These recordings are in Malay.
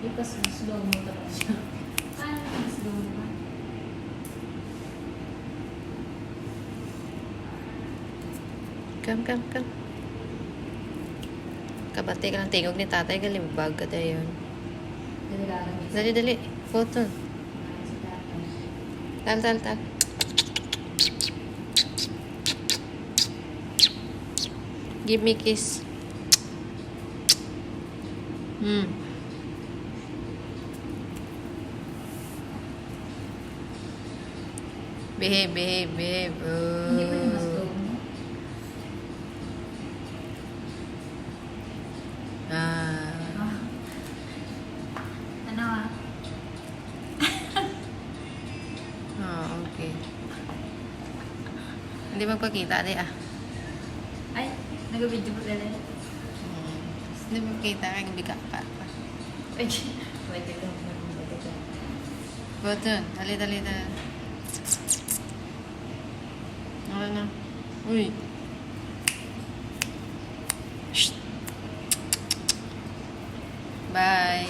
Ipas slow mo talaga siya. Naman slow mo? Come, come, come. Kabati ka ng tingog ni tatay. Galimbag ka tayo yun. Dali, dali. Photo. Tal, tal, tal. Give me kiss. Hmm. Behave, behave, behave. Pa yung Oh. mo. Ah. Ah. Ano ah? Oh, okay. Hindi magpakita, di ah. Ay, nag-video po dala. Hmm. Hindi magpakita, kaya biga ka. Pwede. Pwede lang. Pwede ka. Button, dali, dali, dali. Wala na. Uy. Bye.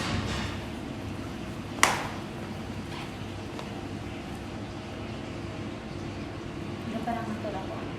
Hindi pa lang matulog ako.